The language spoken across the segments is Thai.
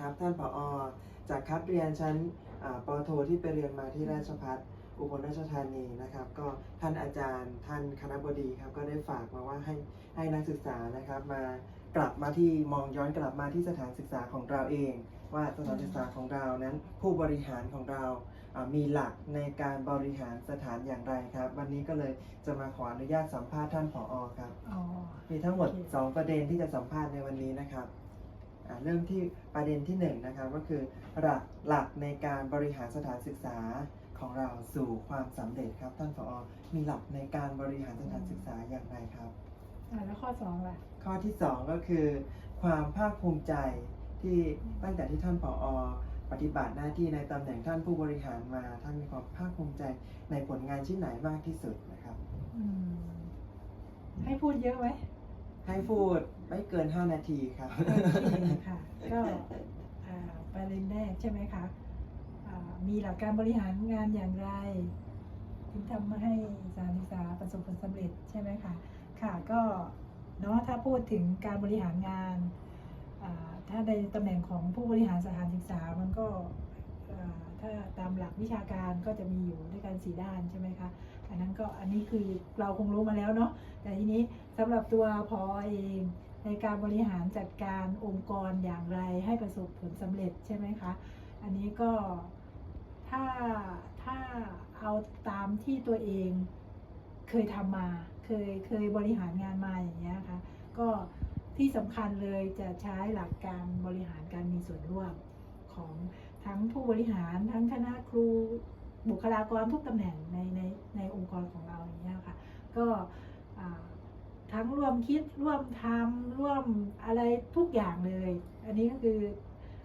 ครับท่านผอจากคัดเรียนชั้นอ่าปอโทที่ไปเรียนมาที่ราชพัฒอุบลราชธานีนะครับ ก็ท่านอาจารย์ท่านคณบดีครับก็ได้ฝากมาว่าให้ให้นักศึกษานะครับมากลับมาที่มองย้อนกลับมาที่สถานศึกษาของเราเอง ว่าสถานศึกษาของเรานั้น ผู้บริหารของเราอ่ามีหลักในการบริหารสถานอย่างไรครับ วันนี้ก็เลยจะมาขออนุญาตสัมภาษณ์ท่านผอครับอ๋อมีทั้งหมดโอเค2ประเด็นที่จะสัมภาษณ์ในวันนี้นะครับอ่า เริ่มที่ประเด็นที่1นงนะครับก็คือหลักหลักในการบริหารสถานศึกษาของเราสู่ความสำเร็จครับท่านผอมีหลักในการบริหารสถานศึกษาอย่างไรครับแล้วข้อสองล่ะข้อที่ 2 ก็คือ ความภาคภูมิใจที่ตั้งแต่ที่ท่านผอปฏิบัติหน้าที่ในตำแหน่งท่านผู้บริหารมาท่านมีความภาคภูมิใจในผลงานชิ้นไหนมากที่สุดนะครับให้พูดเยอะไหม ให้พูดไม่เกิน 5 นาทีครับ โอเคค่ะก็อ่าประเด็นแรกใช่ไหมคะอ่ามีหลักการบริหารงานอย่างไร ถึงทำให้สถานศึกษาประสบผลสำเร็จใช่ไหมคะค่ะก็เนาะถ้าพูดถึงการบริหารงานอ่าถ้าในตำแหน่งของผู้บริหารสถานศึกษามันก็อ่า ถ้าตามหลักวิชาการก็จะมีอยู่ด้วยกันสีด้านใช่ไหมคะอันนั้นก็อันนี้คือเราคงรู้มาแล้วเนาะแต่ทีนี้สำหรับตัวพอเองในการบริหารจัดการองค์กรอย่างไรให้ประสบผลสำเร็จใช่ไหมคะอันนี้ก็ถ้าถ้าเอาตามที่ตัวเองเคยทำมาเคยเคยบริหารงานมาอย่างเงี้ยค่ะก็ที่สำคัญเลยจะใช้หลักการบริหารการมีส่วนร่วมของ ทั้งผู้บริหารทั้งคณะครูบุคลากรทุกตำแหน่งในในในองค์กรของเราอย่างเงี้ยค่ะ ก็ทั้งร่วมคิดร่วมทำร่วมอะไรทุกอย่างเลย อันนี้ก็คือ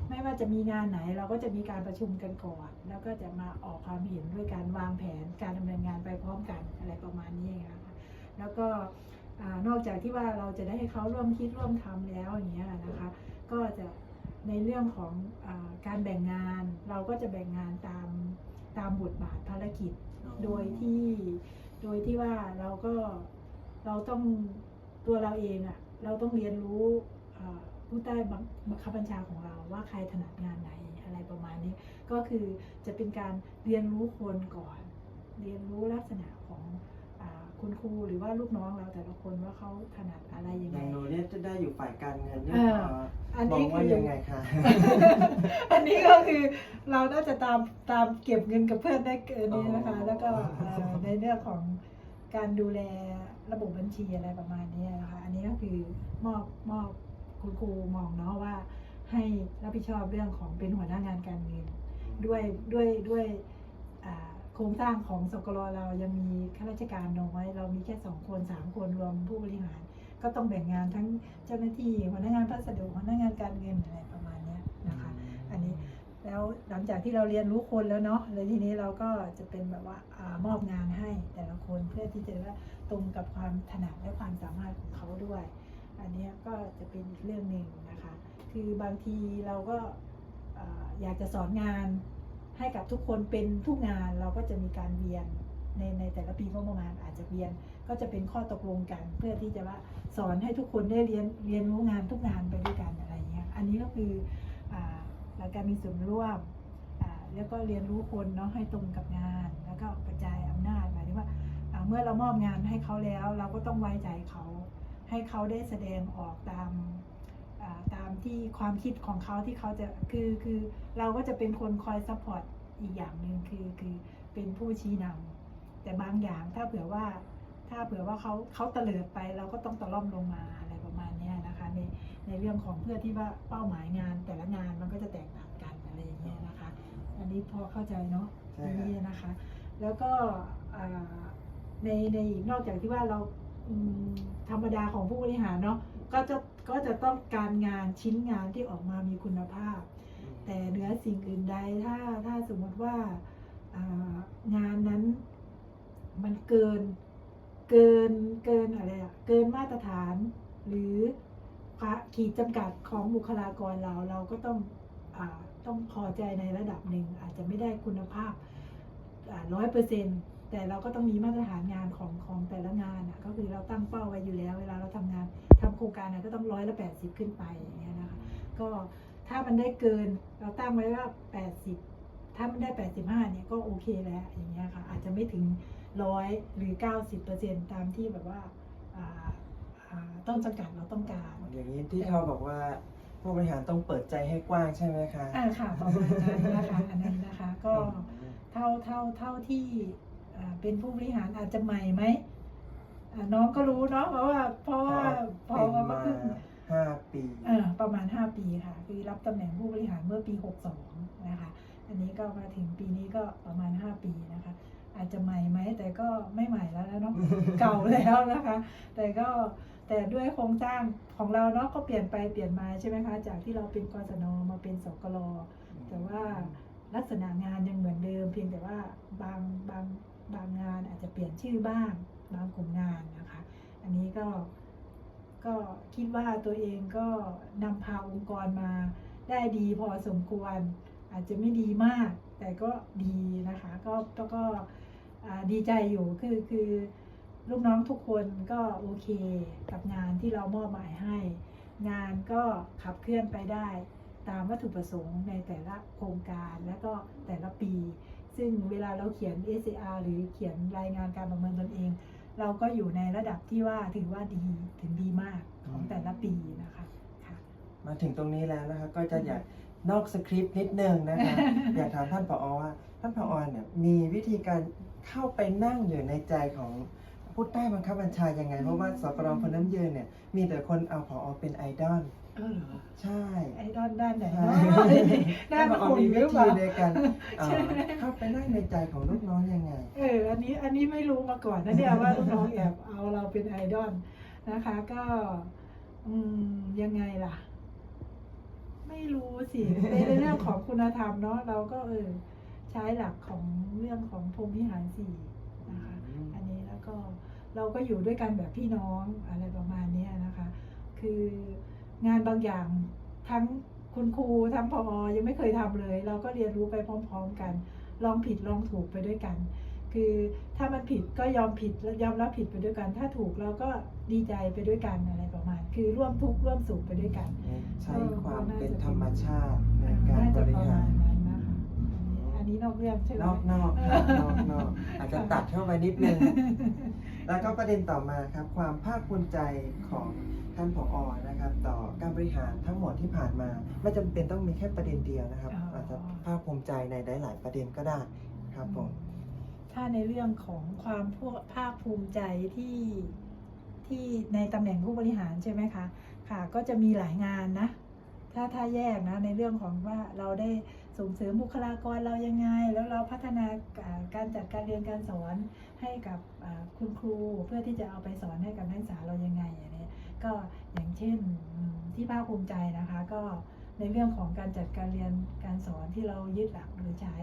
ไม่ว่าจะมีงานไหนเราก็จะมีการประชุมกันก่อน แล้วก็จะมาออกความเห็นด้วยการวางแผนการดำเนินงานไปพร้อมกันอะไรประมาณนี้เองนะคะแล้วก็นอกจากที่ว่าเราจะได้ให้เขาร่วมคิดร่วมทำแล้วอย่างเงี้ยนะคะ ก็จะ ในเรื่องของอาการแบ่งงาน เราก็จะแบ่งงานตามตามบทบาทภารกิจโดยที่โดยที่ว่าเราก็เราต้องตัวเราเองอะ่ะเราต้องเรียนรู้อ่าผู้ใต้บังบังคับบัญชาของเราว่าใครถนัดงานไหนอะไรประมาณนี้ ก็คือจะเป็นการเรียนรู้คนก่อน เรียนรู้ลักษณะของอา คุณครูหรือว่าลูกน้องเราแต่ละคนว่าเขาถนัดอะไรยังอไง ย่างหนูเนี่ยจะได้อยู่ฝ่ายการเงินเนี่ยเออพออันมอนี้งว่าคือ ยังไงคะ อันนี้ก็คือเราน่าจะตามตามเก็บเงินกับเพื่อนได้เกินนี้นะคะแล้วก็เอ่อในเรื่องของการดูแลระบบบัญชีอะไรประมาณนี้นะคะอันนี้ก็คือมอบมอบคุณครูมองเนาะว่า ให้รับผิดชอบเรื่องของเป็นหัวหน้างานการเงินด้วยด้วยด้วยอ่า โครงสร้างของสกลเรายังมีข้าราชการน้อย เรามีแค่สองคนสามคนรวมผู้บริหาร ก็ต้องแบ่งงานทั้งเจ้าหน้าที่หัวหน้างานพัสดุหัวหน้างานการเงินอะไรประมาณเนี้ยนะคะ อันนี้แล้วหลังจากที่เราเรียนรู้คนแล้วเนาะเลยทีนี้เราก็จะเป็นแบบว่าอามอบงานให้แต่ละคนเพื่อที่จะว่าตรงกับความถนัดและความสามารถของเขาด้วย อันเนี้ยก็จะเป็นอีกเรื่องหนึ่งนะคะ คือบางทีเราก็เอ่ออยากจะสอนงาน ให้กับทุกคนเป็นทุกงานเราก็จะมีการเวียนในในแต่ละปีงบประมาณอาจจะเวียนก็จะเป็นข้อตกลงกัน เพื่อที่จะว่าสอนให้ทุกคนได้เรียนเรียนรู้งานทุกงานไปด้วยกันอะไรอย่างเงี้ยอันนี้ก็คือหลักการมีส่วนร่วมแล้วก็เรียนรู้คนเนาะให้ตรงกับงาน แล้วก็กระจายอำนาจหมายถึงว่าเมื่อเรามอบงานให้เขาแล้ว เราก็ต้องไว้ใจเขา ให้เขาได้แสดงออกตาม ตามที่ความคิดของเขาที่เขาจะคือคือเราก็จะเป็นคนคอยซัพพอร์ตอีกอย่างหนึ่งคือคือเป็นผู้ชี้นำแต่บางอย่างถ้าเผื่อว่าถ้าเผื่อว่าเขาเขาเตลิดไปเราก็ต้องตะล่อมลงมาอะไรประมาณเนี้ยนะคะในในเรื่องของเพื่อที่ว่าเป้าหมายงานแต่ละงานมันก็จะแตกต่างกันอะไรอย่างเงี้ยนะคะ อันนี้พอเข้าใจเนาะใช่อันครับนี้นะคะ แล้วก็อ่าในในอีกนอกจากที่ว่าเราอืมธรรมดาของผู้บริหารเนาะก็จะ ก็จะต้องการงานชิ้นงานที่ออกมามีคุณภาพ แต่เหนือสิ่งอื่นใดถ้าถ้าสมมติว่างานนั้นมันเกินเกินเกินอะไรอะเกินมาตรฐานหรือขีดจำกัดของบุคลากรเราเราก็ต้องอต้องพอใจในระดับหนึ่งอาจจะไม่ได้คุณภาพร้อยเปอร์เซ็นต์ แต่เราก็ต้องมีมาตรฐานงานของของแต่ละงานอะก็คือเราตั้งเป้าไว้อยู่แล้ว เวลาเราทำงานทำโครงการอะก็ต้องร้อยละแปดสิบขึ้นไปอย่างเงี้ยนะคะก็ถ้ามันได้เกินเราตั้งไว้ว่า80ถ้ามันได้85เนี่ยก็โอเคแล้วอย่างเงี้ยค่ะอาจจะไม่ถึงร้อยหรือ90%ตามที่แบบว่าอ่าอ่าต้นสังกัดเราต้องการ อย่างนี้ที่เขาบอกว่าผู้บริหารต้องเปิดใจให้กว้างใช่ไหมคะอ่าค่ะประมาณนั้นนะคะอันนั้นนะคะก็อืมเท่าเท่าเท่าที่อ่า เป็นผู้บริหารอาจจะใหม่ไหมอ่าน้องก็รู้เนาะเพราะว่าเพราะว่าพอเป็นมามาขึ้นห้าปีเออประมาณ 5 ปีค่ะ คือรับตำแหน่งผู้บริหารเมื่อปี 62 นะคะ อันนี้ก็มาถึงปีนี้ก็ประมาณ 5 ปีนะคะ อาจจะใหม่ไหมแต่ก็ไม่ใหม่แล้วนะเนาะเก่าแล้วนะคะ แต่ก็แต่ด้วยโครงสร้างของเราเนาะก็เปลี่ยนไปเปลี่ยนมาใช่ไหมคะ จากที่เราเป็นกศนมาเป็นสกลแต่ว่าลักษณะงานยังเหมือนเดิม เพียงแต่ว่าบางบาง บางงานอาจจะเปลี่ยนชื่อบ้างบางกลุ่มงานนะคะ อันนี้ก็ก็คิดว่าตัวเองก็นำพาองค์กรมาได้ดีพอสมควร อาจจะไม่ดีมาก แต่ก็ดีนะคะ ก็ก็ดีใจอยู่คือคือลูกน้องทุกคนก็โอเคกับงานที่เรามอบหมายให้ งานก็ขับเคลื่อนไปได้ตามวัตถุประสงค์ในแต่ละโครงการและก็แต่ละปี ซึ่งเวลาเราเขียน SCR หรือเขียนรายงานการประเมินตนเอง เราก็อยู่ในระดับที่ว่าถือว่าดีถึงดีมากของแต่ละปีนะคะค่ะมาถึงตรงนี้แล้วนะคะก็จะอยากนอกสคริปต์นิดนึงนะคะ อยากถามท่านผอว่าท่านผอเนี่ยมีวิธีการเข้าไปนั่งอยู่ในใจของ ผู้ใต้บังคับบัญชายังไง เพราะว่าสกรพลน้ำยืนเนี่ยมีแต่คนเอาผอเป็นไอดอลเออเหรอใช่ ไอ้ด้านด้านไหนใช่เนาะด้านท่านผอคุณมีหวิรือเปธีล่า ในการเอ่อใช่ไหมเข้าไปนั่งในใจของลูกน้องยังไง เออ อันนี้ อันนี้ไม่รู้มาก่อนนะเนี่ยว่าลูกน้องแอบเอาเราเป็นไอดอลนะคะ ก็ อืม ยังไงล่ะ ไม่รู้สิ ในเรื่องของคุณธรรมเนาะ เราก็เออ ใช้หลักของเรื่องของพรหมวิหารสี่นะคะ อันนี้แล้วก็ เราก็อยู่ด้วยกันแบบพี่น้องอะไรประมาณเนี้ยนะคะ คืองานบางอย่างทั้งคุณครูทั้งพอยังไม่เคยทำเลย เราก็เรียนรู้ไปพร้อม ๆ กัน ลองผิดลองถูกไปด้วยกัน คือถ้ามันผิดก็ยอมผิดและยอมรับผิดไปด้วยกัน ถ้าถูกเราก็ดีใจไปด้วยกันอะไรประมาณ คือร่วมทุกข์ร่วมสุขไปด้วยกัน ใช้ความเป็นธรรมชาติในการน่าบจะริประหามาณรนั้นนะคะอันนี้อันนี้นอกเรื่องใช่ไหมนอกนอกครับนอกนอกอาจจะตัดเข้าไปนิดนึง แล้วก็ประเด็นต่อมาครับความภาคภูมิใจของท่านผอนะครับ ต่อการบริหารทั้งหมดที่ผ่านมา ไม่จำเป็นต้องมีแค่ประเด็นเดียวนะครับ อ๋ออ อาจจะภาคภูมิใจในหลายๆประเด็นก็ได้ครับผม ถ้าในเรื่องของความพวกภาคภูมิใจที่ที่ในตำแหน่งผู้บริหารใช่ไหมคะ ค่ะ ก็จะมีหลายงานนะ ถ้าถ้าแยกนะในเรื่องของว่าเราได้ ส่งเสริมบุคลากรเรายังไง แล้วเราพัฒนาอ่าการจัดการเรียนการสอนให้กับอ่าคุณครูเพื่อที่จะเอาไปสอนให้กับนักศึกษาเรายังไงอันนี้ก็อย่างเช่นอืมที่ภาคภูมิใจนะคะก็ในเรื่องของการจัดการเรียนการสอนที่เรายึดหลักหรือใช้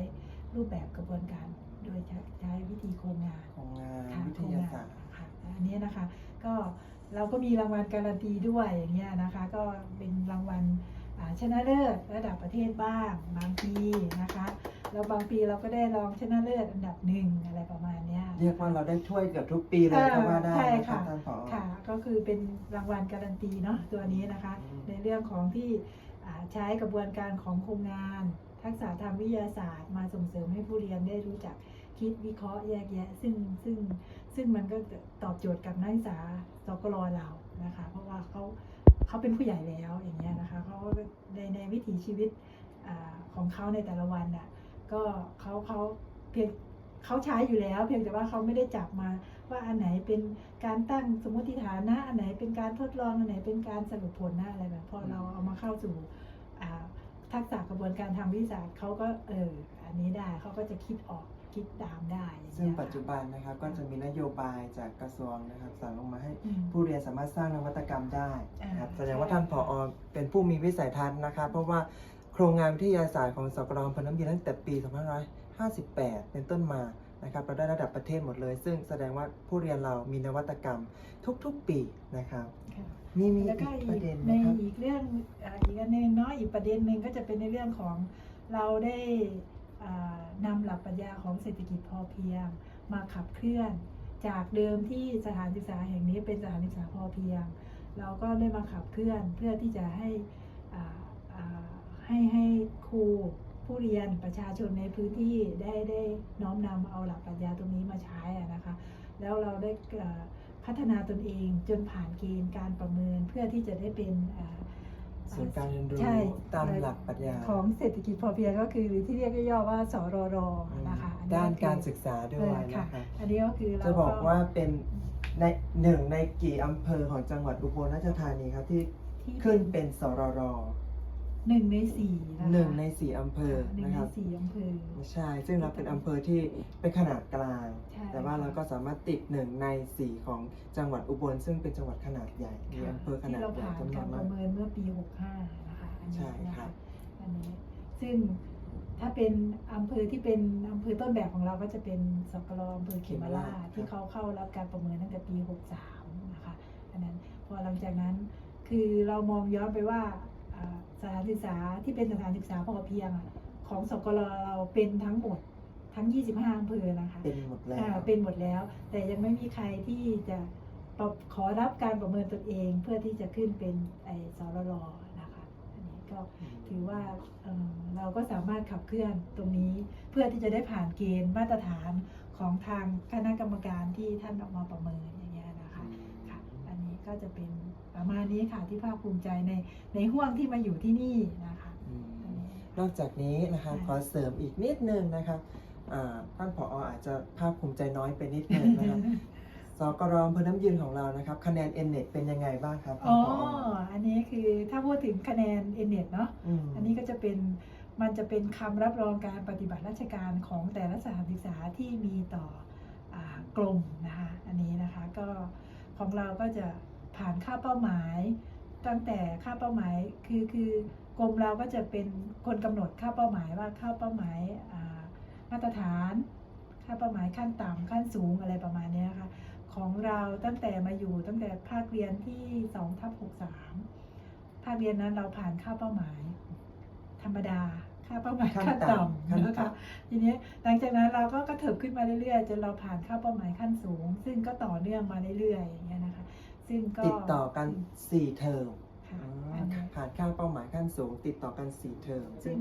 รูปแบบกระบวนการโดยใช้ใช้วิธีโครงงานของงานค่ะวิโคทรงานยางศาสตร์ค่ะอันนี้นะคะก็เราก็มีรางวัลการันตีด้วยอย่างเงี้ยนะคะ ก็เป็นรางวัลอ่า ชนะเลิศระดับประเทศบ้างบางปีนะคะแล้วบางปีเราก็ได้รองชนะเลิศอันดับหนึ่งอะไรประมาณเนี้ยเรียกว่าเราได้ช่วยเกือบทุกปีเลยก็ว่าได้ใช่นะครับค่ะท่านผอค่ะก็คือเป็นรางวัลการันตีเนาะตัวนี้นะคะอืมในเรื่องของที่อ่าใช้กระบวนการของโครงงาน ทักษะทางวิทยาศาสตร์ มาส่งเสริมให้ผู้เรียนได้รู้จักคิดวิเคราะห์แยกแยะ ซึ่งซึ่งซึ่งมันก็ตอบโจทย์กับนักศึกษาสกลเรานะคะ เพราะว่าเขา เขาเป็นผู้ใหญ่แล้วอย่างเงี้ยนะคะเขาในในวิถีชีวิตอของเขาในแต่ละวันน่ะก็เขาเขาเพียงเขาใช้อยู่แล้ว เพียงแต่ว่าเขาไม่ได้จับมาว่าอันไหนเป็นการตั้งสมมติฐานนะอันไหนเป็นการทดลองอันไหนเป็นการสรุปผลนะอะไรแบบพอเราเอามาเข้าสู่ทักษะกระบวนการทางวิทยาศาสตร์เขาก็เอออันนี้ได้เขาก็จะคิดออก คิดตามได้อย่างซึ่งเงี้ยปัจจุบันนะครับก็จะมีนโยบายจากกระทรวงนะครับสั่งลงมาให้อืม ผู้เรียนสามารถสร้างนวัตกรรมได้นะครับอ่า แสดงว่าใช่ท่านผอเป็นผู้มีวิสัยทัศน์นะครับ เพราะว่าโครงงานวิทยาศาสตร์ของสกลพนน้ำเย็นตั้งแต่ปี 2558 เป็นต้นมานะครับเราได้ระดับประเทศหมดเลย ซึ่งแสดงว่าผู้เรียนเรามีนวัตกรรมทุกๆปีนะครับค่ะ นี่มีแล้วอีก็กอีประกเด็นในนะครับ อีกเรื่องอ่าอีกอันหนึงเนาะอีกประเด็นหนึ่งก็จะเป็นในเรื่องของเราได้อ่า นำหลักปรัชญาของเศรษฐกิจพอเพียง มาขับเคลื่อน จากเดิมที่สถานศึกษาแห่งนี้เป็นสถานศึกษาพอเพียง เราก็ได้มาขับเคลื่อนเพื่อที่จะให้ให้ให้ครูผู้เรียนประชาชนในพื้นที่ได้ได้น้อมนำเอาหลักปรัชญาตรงนี้มาใช้นะคะ แล้วเราได้พัฒนาตนเองจนผ่านเกณฑ์การประเมินเพื่อที่จะได้เป็น ศูนย์การเรียนรู้ใช่ตามหลักปรัชญาของเศรษฐกิจพอเพียงก็คือหรือที่เรียกย่อๆว่าสรรอืมนะคะอัด้านคือการศึกษาด้วยเออค่ะนะคะอันนี้ก็คือเราจะบอกว่าเป็นในหนึ่งในกี่อำเภอของจังหวัดอุบลราชธานีครับที่ที่ขึ้นเป็นสรร หนึ่งในสี่นะคะหนึ่งในสี่อำเภอหนึ่งนะในครับสี่อำเภอ ใช่ซึ่งเราเป็นอำเภอที่เป็นขนาดกลาง ใช่แต่ว่าเราก็สามารถติดหนึ่งในสี่ของจังหวัดอุบล ซึ่งเป็นจังหวัดขนาดใหญ่มีอำเภอขที่นาดเราใหญ่ผ่านจำนวกานรปมาระก เมินเมื่อปี 65 นะคะอันนี้ใช่นะครัคะบ อันนี้ซึ่งถ้าเป็นอำเภอที่เป็นอำเภอต้นแบบของเราก็จะเป็นสกลอำเภอเขมราชที่เขาเข้ารับการประเมินตั้งแต่ปี 63 นะคะอันนั้นพอหลังจากนั้นคือเรามองย้อนไปว่าอ่า สถานศึกษาที่เป็นสถานศึกษาพอเพียงอะของสกลเราเป็นทั้งหมดทั้ง 25อำเภอนะคะ เป็นหมดแล้วอ่าเป็นหมดแล้ว แต่ยังไม่มีใครที่จะประขอรับการประเมินตนเองเพื่อที่จะขึ้นเป็นไอสรรนะคะอันนี้ก็ถือว่าเอ่อเราก็สามารถขับเคลื่อนตรงนี้เพื่อที่จะได้ผ่านเกณฑ์มาตรฐานของทางคณะกรรมการที่ท่านออกมาประเมิน ก็จะเป็นประมาณนี้ค่ะที่ภาคภูมิใจในในห่วงที่มาอยู่ที่นี่นะคะอืมอันนี้นอกจากนี้นะคะขอเสริมอีกนิดนึงนะคะอ่าท่านผออาจจะภาคภูมิใจน้อยไปนิดนึงนะคะสกรอำเภอน้ำยืนของเรานะครับคะแนน n อ t เป็นยังไงบ้างครับท่าอ๋นอ ผออันนี้คือถ้าพูดถึงคะแนนเอเน็ตเนาะ ม อันนี้ก็จะเป็นมันจะเป็นคำรับรองการปฏิบัติราชการของแต่ละสถานศึกษาที่มีต่ออากรมนะคะอันนี้นะคะก็ของเราก็จะ ผ่านค่าเป้าหมาย ตั้งแต่ค่าเป้าหมายคือคือกรมเราก็จะเป็นคนกำหนดค่าเป้าหมายว่าค่าเป้าหมายอ่ามาตรฐาน ค่าเป้าหมายขั้นต่ำขั้นสูงอะไรประมาณเนี้ยค่ะของเราตั้งแต่มาอยู่ตั้งแต่ภาคเรียนที่2ทับ63 ภาคเรียนนั้นเราผ่านค่าเป้าหมาย ธรรมดาค่าเป้าหมายขั้นขั้นต่ำต่ำขั้นนะคะต่ทีนี้หลังจากนั้นเราก็กระเถิบขึ้นมาเรื่อยๆจนเราผ่านค่าเป้าหมายขั้นสูง ซึ่งก็ต่อเนื่องมาเรื่อยๆอย่างเงี้ยนะคะ ซึ่งก็ ติดต่อกัน 4 เทอมค่ะอ๋ออันนี้ ผ่านค่าเป้าหมายขั้นสูง ติดต่อกัน 4 เทอมซึ่ง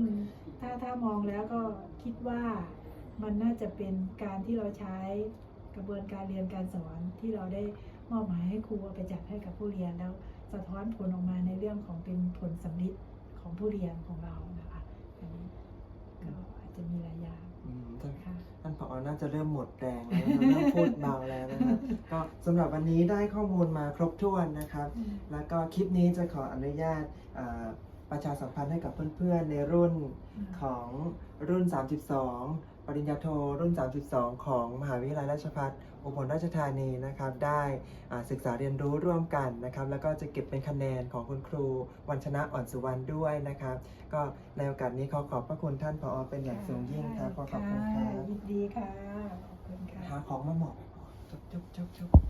ถ้าถ้ามองแล้วก็คิดว่ามันน่าจะเป็นการที่เราใช้กระบวนการเรียนการสอนที่เราได้มอบหมายให้ครูเอาไปจัดให้กับผู้เรียนแล้ว สะท้อนผลออกมาในเรื่องของเป็นผลสำลิดของผู้เรียนของเรานะคะอันนี้ก็อาจจะมีหลายอย่างอืม ท่านค่ะท่านผอน่าจะเริ่มหมดแรงแล้วนะครับเริ่มพูดเบาแล้วนะครับ ก็สำหรับวันนี้ได้ข้อมูลมาครบถ้วนนะครับ แล้วก็คลิปนี้จะขออนุญาตอ่าประชาสัมพันธ์ให้กับเพื่อนๆในรุ่นของรุ่น 32 ปริญญาโทรุ่น 32 ของมหาวิทยาลัยราชภัฏอุบลราชธานีนะครับได้อ่าศึกษาเรียนรู้ร่วมกันนะครับ แล้วก็จะเก็บเป็นคะแนนของคุณครูวันชนะอ่อนสุวรรณด้วยนะครับ ก็ในโอกาสนี้ขอขอบพระคุณท่านผอเป็นอย่างสูงยิ่งครับขอขอบคุณคค่ะรับยินดีค่ะขอบคุณค่ะหาของมาหมอบจุ๊บจุ๊บจุ๊บจุ๊บ